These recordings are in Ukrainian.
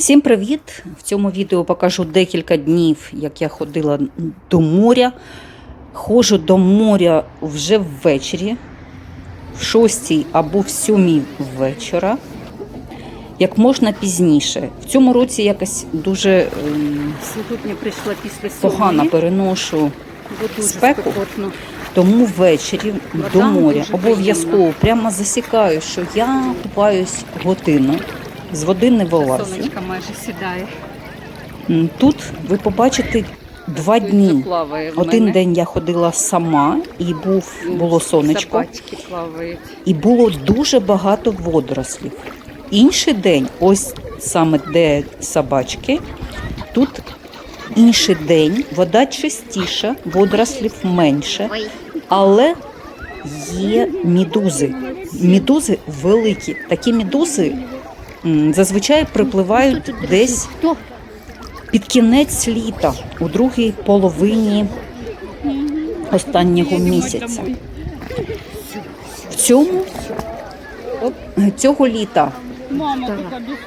Всім привіт! В цьому відео покажу декілька днів, як я ходила до моря. Ходжу до моря вже ввечері, в 6 або в 7 вечора, як можна пізніше. В цьому році якось дуже ем, Сьогодні прийшла після погано переношу, спеку. спекотно. тому ввечері до моря обов'язково прямо засікаю, що я купаюсь годину, з води не вилазю. Сонечко майже сідає. Тут ви побачите два дні. Один день я ходила сама, і був було сонечко, і було дуже багато водорослів. Інший день, ось саме де собачки, тут інший день, вода чистіша, водорослів менше, але є мідузи. Мідузи великі. Такі мідузи м, зазвичай припливають десь під кінець літа, у другій половині останнього місяця. В цьому цього літа,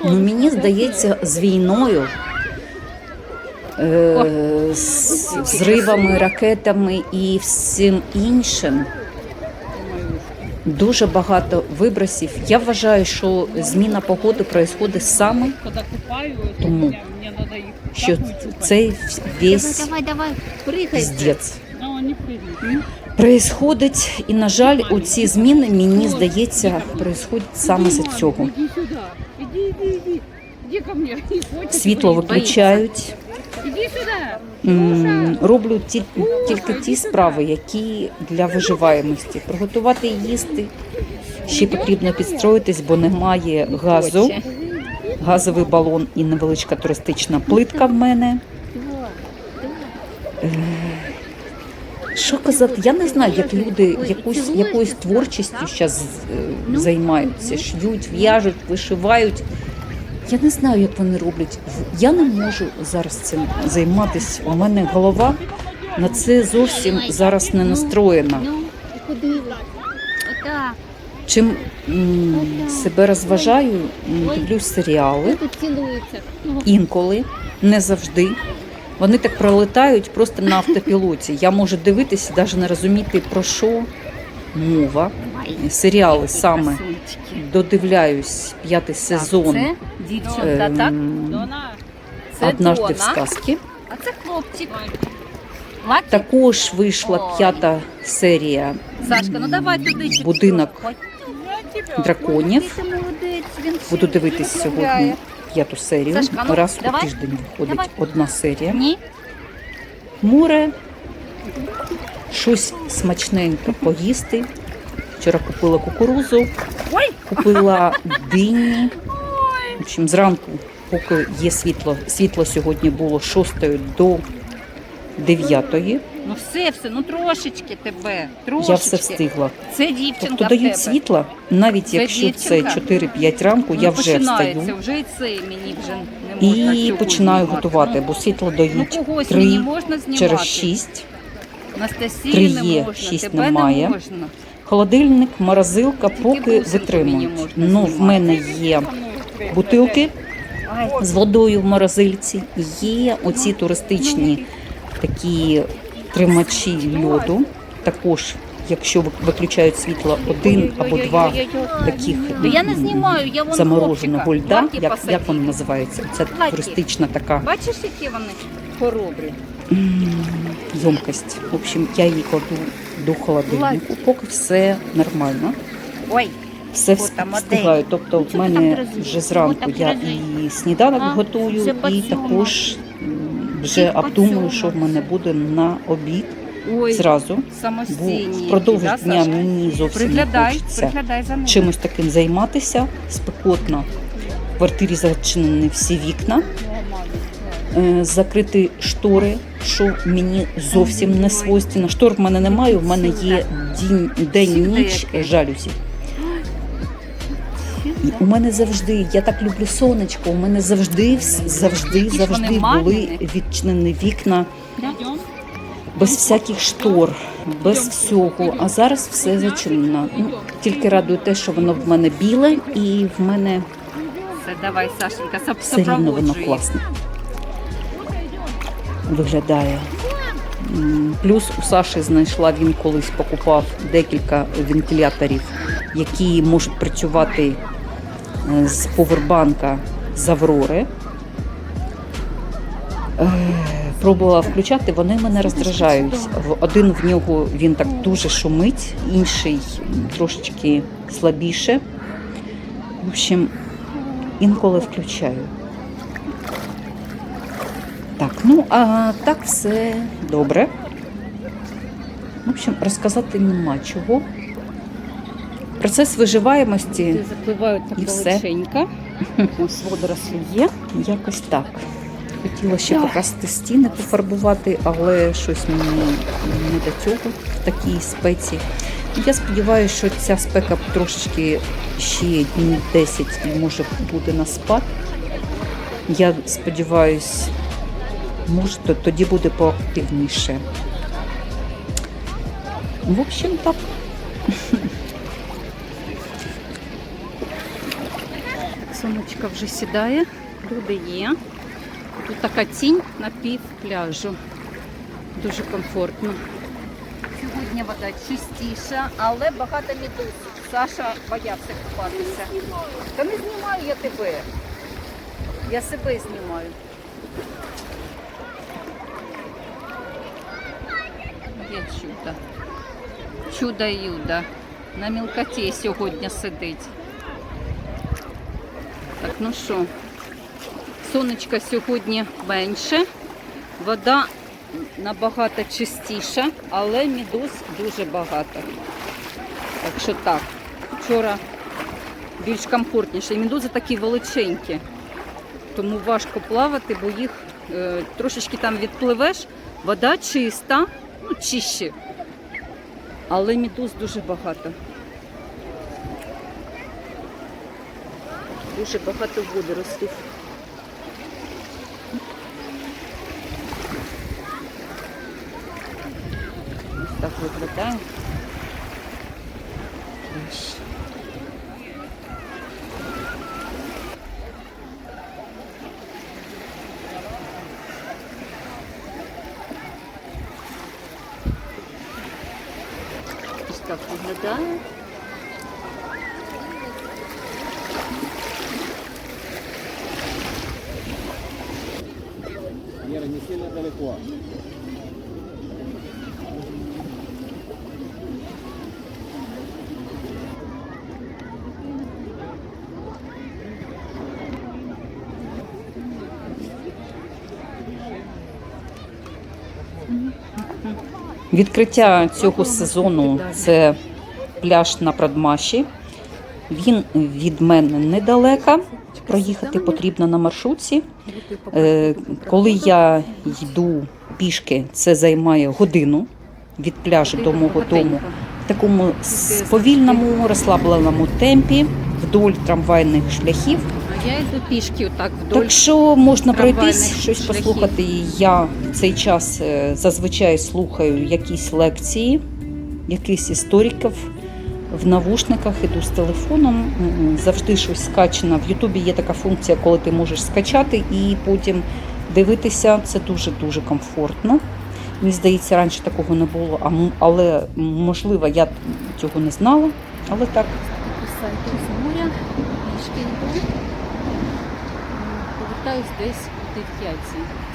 ну мені здається, з війною, е, з зривами, ракетами і всім іншим. Дуже багато вибросів. Я вважаю, що зміна погоди відбувається саме Тому, що цей весь прыгают. Происходить, і, на жаль, оці зміни, мені здається, происходять саме з цього. Світло виключають. Роблю ті, тільки ті справи, які для виживаємості. Приготувати їсти. Ще потрібно підстроїтись, бо немає газу. Газовий балон і невеличка туристична плитка в мене. Е, Що казати? Я не знаю, як люди якусь, якоюсь творчістю зараз займаються, шьють, в'яжуть, вишивають. Я не знаю, як вони роблять. Я не можу зараз цим займатися. У мене голова на це зовсім зараз не настроєна. Ну. Чим м, себе розважаю, дивлюсь серіали. Інколи, не завжди. Вони так пролетають просто на автопілоті. Я можу дивитися, навіть не розуміти, про що мова. Серіали саме додивляюсь п'ятий сезон Це дівчинка, так? ем, Дона. Це «Однажды в Дона. сказці. А це хлопчик. Лакі? Також вийшла п'ята серія Сашка, ну давай туди. Будинок драконів. Ти молодець, він Буду всі дивитись сьогодні розмовляє. п'яту серію. Сашка, ну, Раз у тиждень виходить Давай. одна серія. Ні? море, щось смачненьке поїсти. Вчора купила кукурузу, купила дині. В общем, зранку, поки є світло, світло сьогодні було з 6 до 9. Ну все, все, ну трошечки тебе. Трошечки. Я все встигла. Це дівчинка Тобто в дають світла, навіть Це якщо це 4-5 ранку, я Ну, вже встаю вже і це мені вже не можна і починаю знімати. готувати, бо світло Ну дають когось 3 мені можна знімати. через 6. Анастасії Три не є, можна, шість тебе немає. не можна. Холодильник, морозилка поки витримують. Ну, в мене є бутилки з водою в морозильці, є оці туристичні такі тримачі льоду. Також, якщо виключають світло один або два таких Ну, я не знімаю, я замороженого льда, як, як вони називаються? Це туристична така Бачиш, які вони хоробрі? М, ємкость. В общем, я її кладу до холодильнику, поки все нормально. Ой, Все встигаю. Тобто в мене вже зранку я і сніданок готую, і також вже обдумую, що в мене буде на обід ой, зразу. Бо впродовж да, дня мені зовсім не хочеться приглядай за чимось таким займатися. Спекотно. В квартирі зачинені всі вікна. Е, Закрити штори, що мені зовсім не свойственно. Штор в мене немає, в мене є дінь- день-ніч жалюзі. І у мене завжди, я так люблю сонечко, у мене завжди, завжди, завжди були відчинені вікна без всяких штор, без всього. А зараз все зачинено. Ну, тільки радує те, що воно в мене біле і в мене Все, давай, Сашенька, Все рівно воно супроводжуй. Виглядає. Плюс у Саші знайшла, він колись покупав декілька вентиляторів, які можуть працювати е, з повербанка з Аврори. Е, Пробувала включати, вони мене роздражають. Один в нього він так дуже шумить, інший трошечки слабіше. В общем, інколи включаю. Так, ну а так все добре. В общем, розказати нема чого. Процес виживаємості Запливають так І все. Ось водорослі є. якось так. Хотіла ще покрасити стіни, пофарбувати, але щось мені не до цього в такій спеці. Я сподіваюся, що ця спека трошечки ще днів 10 і може буде на спад. Я сподіваюся, може то- тоді буде поактивніше. В общем, так. Сонечко вже сідає, люди є. Тут така тінь на пів пляжу. Дуже комфортно. Сьогодні вода чистіша, але багато медуз. Саша боявся купатися. Та не знімаю я тебе. Я себе знімаю. Є чудо. Чудо Юда. На мілкоті сьогодні сидить. Так, ну що, сонечка сьогодні менше, вода набагато чистіша, але медуз дуже багато. Так що так, вчора більш комфортніше. І медузи такі величенькі, тому важко плавати, бо їх е, трошечки там відпливеш, вода чиста, ну чище, але мідуз дуже багато. Дуже багато водорослів. Ось так виглядає. Ось. Ось так виглядає. Вера, не сильно далеко. Відкриття цього сезону це пляж на Прадмаші. Він від мене недалеко. Проїхати потрібно на маршрутці. Е, Коли я йду пішки, це займає годину від пляжу до мого дому. В такому повільному, розслабленому темпі вдоль трамвайних шляхів. Я йду пішки отак вдоль. Так що можна пройтись, щось шляхів. послухати. Я в цей час е, зазвичай слухаю якісь лекції, якихось істориків в навушниках, іду з телефоном. Завжди щось скачено. В Ютубі є така функція, коли ти можеш скачати і потім дивитися. Це дуже-дуже комфортно. Мені здається, раніше такого не було, але можливо, я цього не знала. Але так, моря, Повертаюсь десь о 9.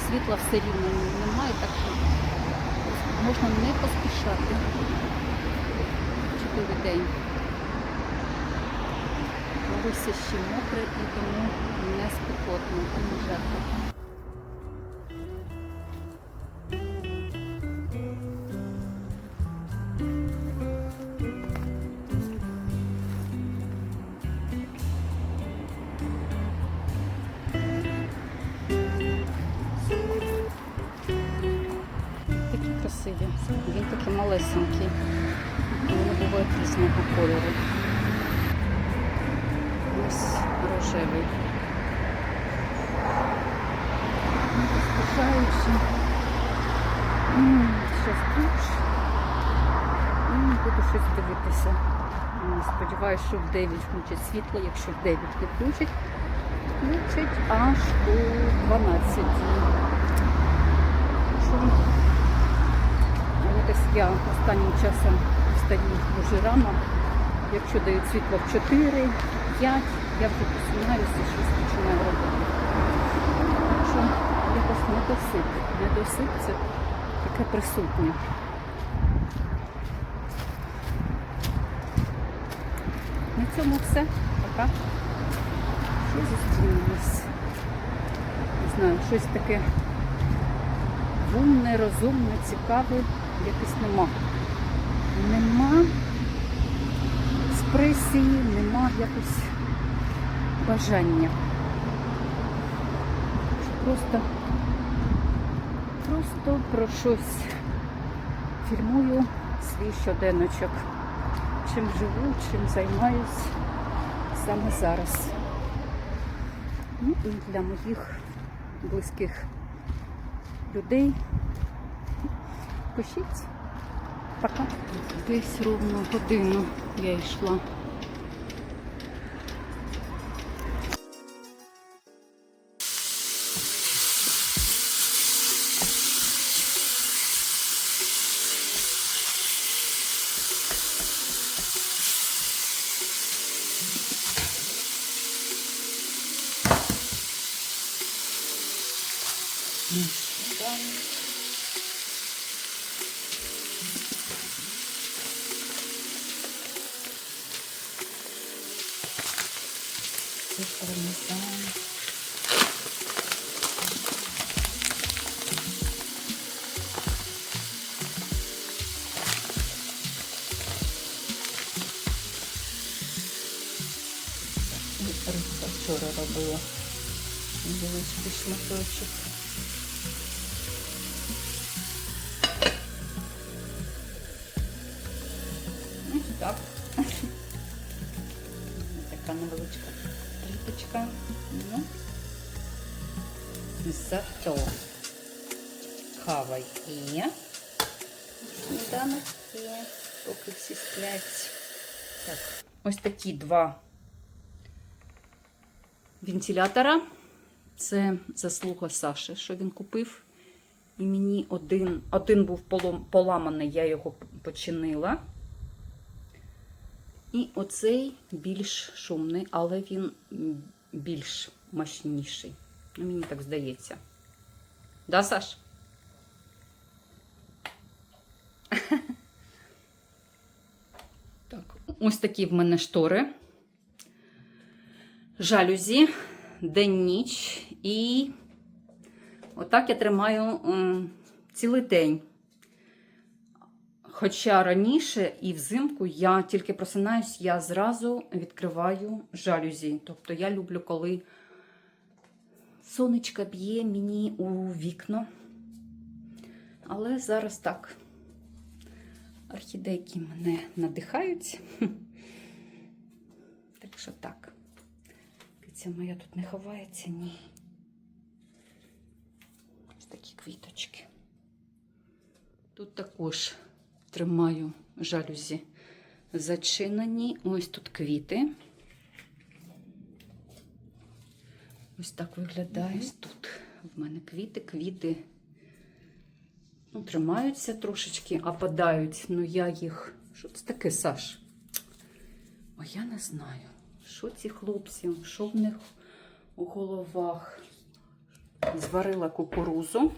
Світла все рівно немає, так що можна не поспішати. Чудовий день. Волосся ще мокре і тому не спекотно, тому жарко. Він такий малесенький. Поспішаючи. М, душ. Буду щось дивитися. Сподіваюсь, що в 9 включать світло, якщо в 9 не включать, включать аж до 12. Що якось я останнім часом встаю дуже рано. Якщо дають світло в 4, 5, я вже посинаюся щось починаю робити. Якось недосип. Недосип це таке присутнє. На цьому все. Пока. Ще зустрінемось. Не знаю, щось таке вумне, розумне, цікаве, якось нема. Нема експресії, нема якось бажання. Просто, просто про щось фільмую свій щоденночок. Чим живу, чим займаюсь саме зараз. Ну і для моїх близьких людей. Пишіть. Пока. Десь ровно годину я йшла. вчора робила. Невеличкий шматочок. Ось так. Така невеличка тріпочка. Ну, зато кава є. Сніданок є, поки всі сплять. Так, ось такі два Вентилятора. Це заслуга Саші, що він купив. І мені один, один був поламаний, я його починила. І оцей більш шумний, але він більш мощніший. Ну, Мені так здається. Да, Саш? Так, ось такі в мене штори. Жалюзі, день-ніч. І отак я тримаю цілий день. Хоча раніше і взимку я тільки просинаюсь, я зразу відкриваю жалюзі. Тобто я люблю, коли сонечко б'є мені у вікно. Але зараз так. Орхідейки мене надихають. Так що так. Киця моя тут не ховається, ні. Ось такі квіточки. Тут також тримаю жалюзі зачинені. Ось тут квіти. Ось так виглядає. Ось тут в мене квіти, квіти ну, тримаються трошечки, а падають. Ну я їх. Що це таке, Саш? О, я не знаю, що ці хлопці, що в них у головах. Зварила кукурузу.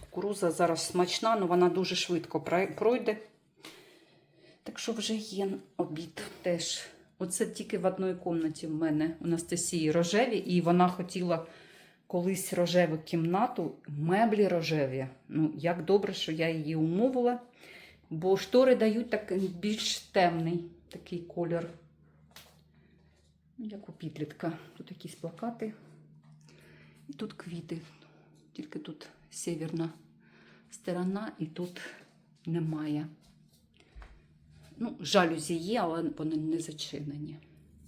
Кукуруза зараз смачна, але вона дуже швидко пройде. Так що вже є обід теж. Оце тільки в одній кімнаті в мене у Анастасії рожеві, і вона хотіла колись рожеву кімнату, меблі рожеві. Ну, як добре, що я її умовила, бо штори дають так більш темний такий колір. Як у підлітка. Тут якісь плакати. І тут квіти. Тільки тут северна сторона, і тут немає. Ну, жалюзі є, але вони не зачинені.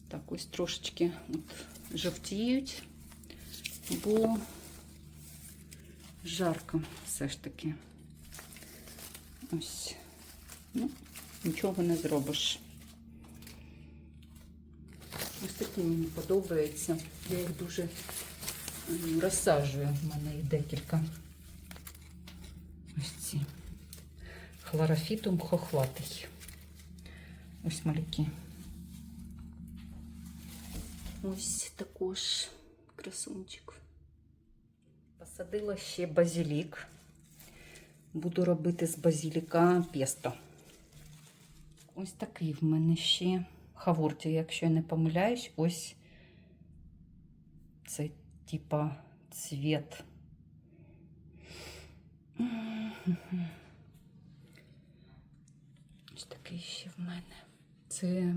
Так, ось трошечки от жовтіють, бо жарко все ж таки. Ось. Ну, нічого не зробиш. Ось такі мені подобаються. Я їх дуже розсаджую. У мене їх декілька. Ось ці. Хлорофітум хохлатий. Ось маленькі. Ось також красунчик. Посадила ще базилік. Буду робити з базиліка песто. Ось такий в мене ще хаворті, якщо я не помиляюсь, ось це типа цвіт. Ось такий ще в мене. Це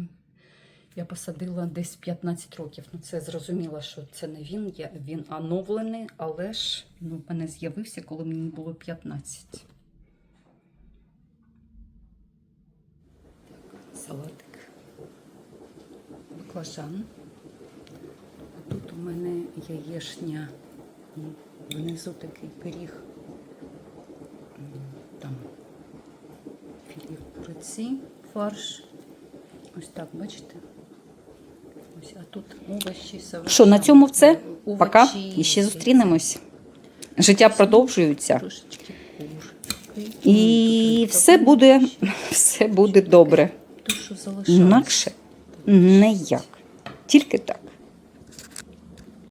я посадила десь 15 років. Ну, це зрозуміло, що це не він, я, він оновлений, але ж ну, в мене з'явився, коли мені було 15. Так, Салатик. Баклажан. А тут у мене яєшня. М, Внизу такий пиріг. Там філі куриці, фарш. Ось так, бачите? Ось, а тут овочі, совершенно. Що, на цьому все? Овочі, Пока. І ще зустрінемось. Життя продовжується. Трошечки кур. І все буде, все буде добре. Інакше ніяк. Тільки так.